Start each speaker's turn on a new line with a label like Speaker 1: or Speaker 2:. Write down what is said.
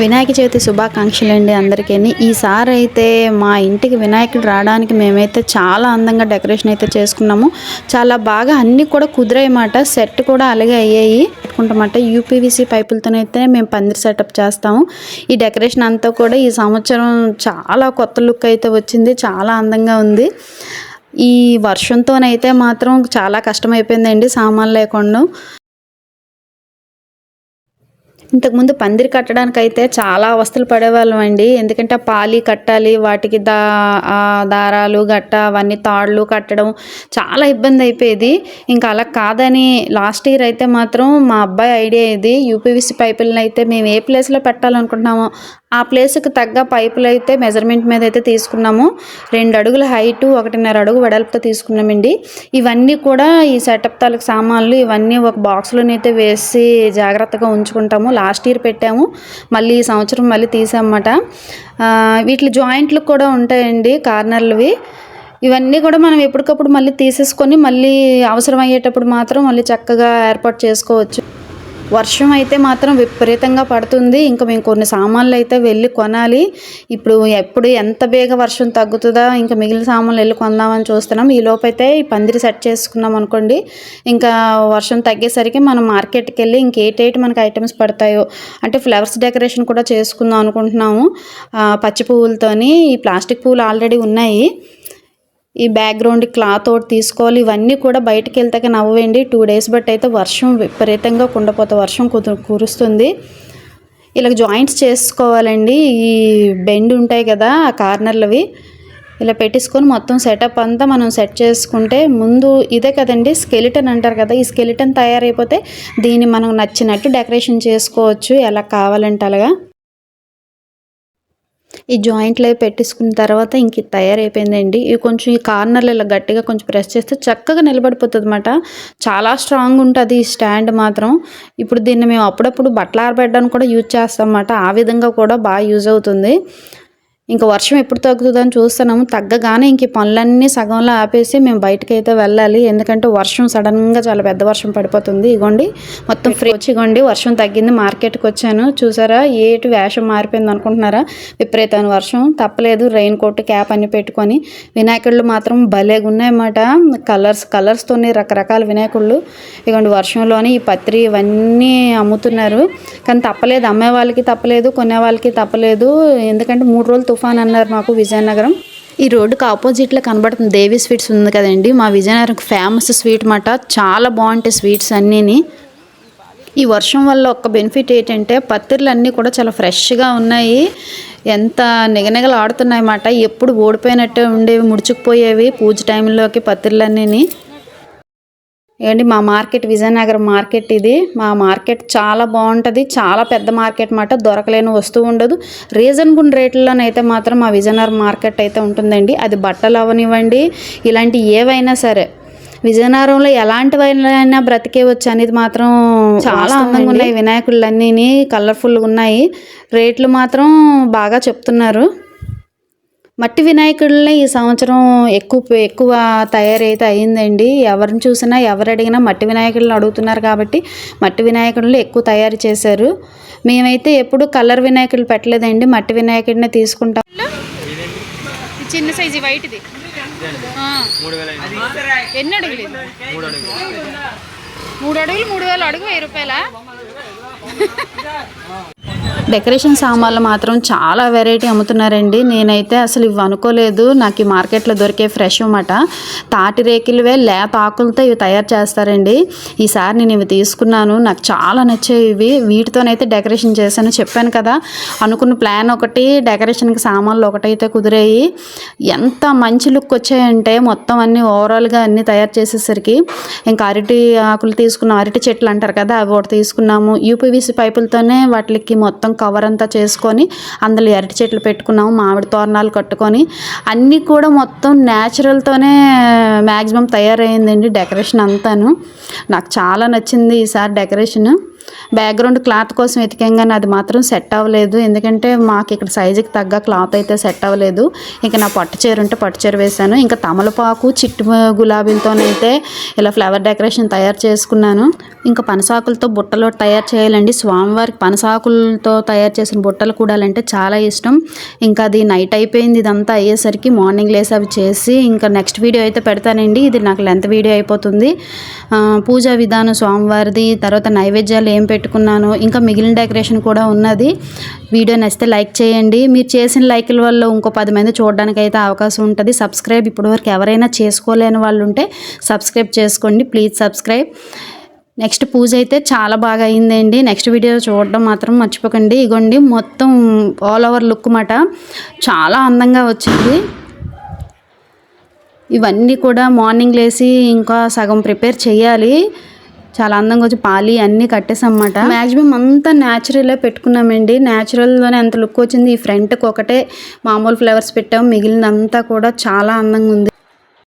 Speaker 1: వినాయక చవితి శుభాకాంక్షలు అండి అందరికీ ఈసారి అయితే మా ఇంటికి వినాయకుడు రావడానికి మేమైతే చాలా అందంగా డెకరేషన్ అయితే చేసుకున్నాము. చాలా బాగా అన్నీ కూడా కుదిరాయన్నమాట సెట్ కూడా అలాగే అయ్యాయి. పెట్టుకుంటామట. యూపీవీసీ పైపులతోనైతే మేము పందిరి సెటప్ చేస్తాము. ఈ డెకరేషన్ అంతా కూడా ఈ సంవత్సరం చాలా కొత్త లుక్ అయితే వచ్చింది. చాలా అందంగా ఉంది. ఈ వర్షంతోనైతే మాత్రం చాలా కష్టమైపోయిందండి సామాన్లు లేకుండా. ఇంతకుముందు పందిరి కట్టడానికి అయితే చాలా అవస్థలు పడేవాళ్ళం అండి. ఎందుకంటే ఆ పాలి కట్టాలి వాటికి దా దారాలు గట్ట అవన్నీ తాళ్ళు కట్టడం చాలా ఇబ్బంది అయిపోయేది. ఇంకా అలా కాదని లాస్ట్ ఇయర్ అయితే మాత్రం మా అబ్బాయి ఐడియా ఇది యూపీవీసీ పైపులను అయితే మేము ఏ ప్లేస్లో పెట్టాలనుకుంటున్నామో ఆ ప్లేస్కి తగ్గ పైపులు అయితే మెజర్మెంట్ మీద అయితే తీసుకున్నాము. రెండు అడుగుల హైటు ఒకటిన్నర అడుగు వెడల్పుతో తీసుకున్నామండి. ఇవన్నీ కూడా ఈ సెటప్ తాలూకు సామాన్లు ఇవన్నీ ఒక బాక్స్లోనైతే వేసి జాగ్రత్తగా ఉంచుకుంటాము. లాస్ట్ ఇయర్ పెట్టాము. మళ్ళీ ఈ సంవత్సరం మళ్ళీ తీసామన్నమాట. వీటి జాయింట్లు కూడా ఉంటాయండి కార్నర్లవి. ఇవన్నీ కూడా మనం ఎప్పటికప్పుడు మళ్ళీ తీసేసుకొని మళ్ళీ అవసరం అయ్యేటప్పుడు మాత్రం మళ్ళీ చక్కగా ఏర్పాటు చేసుకోవచ్చు. వర్షం అయితే మాత్రం విపరీతంగా పడుతుంది. ఇంకా మేము కొన్ని సామాన్లు అయితే వెళ్ళి కొనాలి. ఇప్పుడు ఎప్పుడు ఎంత బేగ వర్షం తగ్గుతుందా ఇంకా మిగిలిన సామాన్లు వెళ్ళి కొందామని చూస్తున్నాం. ఈ లోపైతే ఈ పందిరి సెట్ చేసుకున్నాం అనుకోండి ఇంకా వర్షం తగ్గేసరికి మనం మార్కెట్కి వెళ్ళి ఇంకేటేటి మనకి ఐటమ్స్ పడతాయో అంటే ఫ్లవర్స్ డెకరేషన్ కూడా చేసుకుందాం అనుకుంటున్నాము. పచ్చి పువ్వులతోని ఈ ప్లాస్టిక్ పువ్వులు ఆల్రెడీ ఉన్నాయి. ఈ బ్యాక్గ్రౌండ్ క్లాత్ ఒకటి తీసుకోవాలి. ఇవన్నీ కూడా బయటకు వెళ్తాక నవ్వండి టూ డేస్ బట్టి అయితే వర్షం విపరీతంగా కుండపోతే వర్షం కురుస్తుంది. ఇలా జాయింట్స్ చేసుకోవాలండి. ఈ బెండ్ ఉంటాయి కదా ఆ కార్నర్లవి. ఇలా పెట్టేసుకొని మొత్తం సెటప్ అంతా మనం సెట్ చేసుకుంటే ముందు ఇదే కదండి స్కెలిటన్ అంటారు కదా ఈ స్కెలిటన్ తయారైపోతే దీన్ని మనం నచ్చినట్టు డెకరేషన్ చేసుకోవచ్చు. ఎలా కావాలంటే అలాగా. ఈ జాయింట్లో పెట్టేసుకున్న తర్వాత ఇంక తయారైపోయిందండి. ఇవి కొంచెం ఈ కార్నర్లు ఇలా గట్టిగా కొంచెం ప్రెస్ చేస్తే చక్కగా నిలబడిపోతుంది అనమాట చాలా స్ట్రాంగ్ ఉంటుంది ఈ స్టాండ్ మాత్రం. ఇప్పుడు దీన్ని మేము అప్పుడప్పుడు బట్టలు ఆరబెట్టడానికి కూడా యూజ్ చేస్తాం అన్నమాట ఆ విధంగా కూడా బాగా యూజ్ అవుతుంది. ఇంకా వర్షం ఎప్పుడు తగ్గుతుందని చూస్తున్నాము. తగ్గగానే ఇంక పనులన్నీ సగంలో ఆపేసి మేము బయటకు అయితే వెళ్ళాలి. ఎందుకంటే వర్షం సడన్గా చాలా పెద్ద వర్షం పడిపోతుంది. ఇగోండి మొత్తం ఫ్రీ వచ్చి ఇగోండి వర్షం తగ్గింది మార్కెట్కి వచ్చాను. చూసారా ఏటి వేషం మారిపోయింది అనుకుంటున్నారా? విపరీతమైన వర్షం తప్పలేదు రెయిన్ కోట్ క్యాప్ అన్ని పెట్టుకొని. వినాయకుళ్ళు మాత్రం భలేగా ఉన్నాయన్నమాట. కలర్స్ కలర్స్తోని రకరకాల వినాయకుళ్ళు. ఇగోండి వర్షంలోని ఈ పత్రి ఇవన్నీ అమ్ముతున్నారు. కానీ తప్పలేదు అమ్మే వాళ్ళకి తప్పలేదు కొనే వాళ్ళకి తప్పలేదు. ఎందుకంటే మూడు రోజులు తుఫాన్ అన్నారు మాకు విజయనగరం. ఈ రోడ్డుకి ఆపోజిట్లో కనబడుతుంది దేవి స్వీట్స్ ఉంది కదండి. మా విజయనగరం ఫేమస్ స్వీట్ మాట. చాలా బాగుంటాయి స్వీట్స్ అన్నీని. ఈ వర్షం వల్ల ఒక బెనిఫిట్ ఏంటంటే పత్తిర్లు అన్నీ కూడా చాలా ఫ్రెష్గా ఉన్నాయి. ఎంత నిగనిగలు ఆడుతున్నాయి అన్నమాట ఎప్పుడు ఓడిపోయినట్టే ఉండేవి ముడుచుకుపోయేవి పూజ టైంలోకి పత్తిర్లన్నీ ఏంటి మా మార్కెట్ విజయనగరం మార్కెట్ ఇది. మా మార్కెట్ చాలా బాగుంటుంది. చాలా పెద్ద మార్కెట్ మాట. దొరకలేని వస్తువు ఉండదు. రీజనబుల్ రేట్లలోనైతే మాత్రం మా విజయనగరం మార్కెట్ అయితే ఉంటుందండి. అది బట్టలు అవనివ్వండి ఇలాంటి ఏవైనా సరే. విజయనగరంలో ఎలాంటివైనా బ్రతికేవచ్చు అనేది మాత్రం చాలా అందంగా ఉన్నాయి. వినాయకుళ్ళన్నీ కలర్ఫుల్గా ఉన్నాయి. రేట్లు మాత్రం బాగా చెప్తున్నారు. మట్టి వినాయకుడిని ఈ సంవత్సరం ఎక్కువ ఎక్కువ తయారైతే అయిందండి. ఎవరిని చూసినా ఎవరు అడిగినా మట్టి వినాయకుడిని అడుగుతున్నారు కాబట్టి మట్టి వినాయకుడిని ఎక్కువ తయారు చేశారు. మేమైతే ఎప్పుడు కలర్ వినాయకులు పెట్టలేదండి. మట్టి వినాయకుడినే తీసుకుంటాం.
Speaker 2: చిన్న సైజు వైట్ది. ఎన్ని అడుగులు. మూడు అడుగులు మూడు వేలు అడుగు వెయ్యి రూపాయల?
Speaker 1: డెకరేషన్ సామాన్లు మాత్రం చాలా వెరైటీ అమ్ముతున్నారండి. నేనైతే అసలు ఇవి అనుకోలేదు. నాకు ఈ మార్కెట్లో దొరికే ఫ్రెష్ అన్నమాట. తాటి రేకులవే లేత ఆకులతో ఇవి తయారు చేస్తారండి. ఈసారి నేను ఇవి తీసుకున్నాను. నాకు చాలా నచ్చాయి ఇవి. వీటితోనైతే డెకరేషన్ చేశాను. చెప్పాను కదా అనుకున్న ప్లాన్ ఒకటి డెకరేషన్కి సామాన్లు ఒకటైతే కుదిరాయి. ఎంత మంచి లుక్ వచ్చాయంటే మొత్తం అన్ని ఓవరాల్గా అన్నీ తయారు చేసేసరికి ఇంకా అరటి ఆకులు తీసుకున్నాం. అరటి చెట్లు అంటారు కదా అవి ఒకటి తీసుకున్నాము. యూపీవీసీ పైపులతోనే వాటికి మొత్తం కవర్ అంతా చేసుకొని అందులో అరటి చెట్లు పెట్టుకున్నాము మామిడి తోరణాలు కట్టుకొని. అన్నీ కూడా మొత్తం న్యాచురల్తోనే మ్యాక్సిమం తయారైందండి డెకరేషన్ అంతాను. నాకు చాలా నచ్చింది ఈసారి డెకరేషన్ బ్యాక్గ్రౌండ్ క్లాత్ కోసం వెతికాం కానీ అది మాత్రం సెట్ అవ్వలేదు. ఎందుకంటే మాకు ఇక్కడ సైజుకి తగ్గ క్లాత్ అయితే సెట్ అవ్వలేదు. ఇంకా నా పట్టు చీర ఉంటే పట్టు చీర వేశాను. ఇంకా తమలపాకు చిట్టు గులాబీలతోనైతే ఇలా ఫ్లవర్ డెకరేషన్ తయారు చేసుకున్నాను. ఇంకా పనసాకులతో బుట్టలు తయారు చేయాలండి. స్వామివారికి పనసాకులతో తయారు చేసిన బుట్టలు కూడాలంటే చాలా ఇష్టం. ఇంకా అది నైట్ అయిపోయింది ఇదంతా అయ్యేసరికి మార్నింగ్ లేసి అవి చేసి ఇంకా నెక్స్ట్ వీడియో అయితే పెడతానండి. ఇది నాకు లెంత్ వీడియో అయిపోతుంది. పూజా విధానం స్వామివారిది. తర్వాత నైవేద్యాలు ఏం పెట్టుకున్నాను ఇంకా మిగిలిన డెకరేషన్ కూడా ఉన్నది. వీడియో నచ్చితే లైక్ చేయండి. మీరు చేసిన లైక్ల వల్ల ఇంకో పది మంది చూడడానికి అయితే అవకాశం ఉంటుంది. సబ్స్క్రైబ్ ఇప్పటివరకు ఎవరైనా చేసుకోలేని వాళ్ళు ఉంటే సబ్స్క్రైబ్ చేసుకోండి. Please subscribe. నెక్స్ట్ పూజ అయితే చాలా బాగా అయిందండి. నెక్స్ట్ వీడియో చూడడం మాత్రం మర్చిపోకండి. ఇగోండి మొత్తం ఆల్ ఓవర్ లుక్ మాట. చాలా అందంగా వచ్చింది. ఇవన్నీ కూడా మార్నింగ్ లేసి ఇంకా సగం ప్రిపేర్ చేయాలి. చాలా అందంగా వచ్చి పాలి అన్నీ కట్టేసన్నమాట. మ్యాక్సిమం అంతా న్యాచురలే పెట్టుకున్నామండి. న్యాచురల్లోనే ఎంత లుక్ వచ్చింది. ఈ ఫ్రంట్కి ఒకటే మామూలు ఫ్లవర్స్ పెట్టాం. మిగిలినంతా కూడా చాలా అందంగా ఉంది.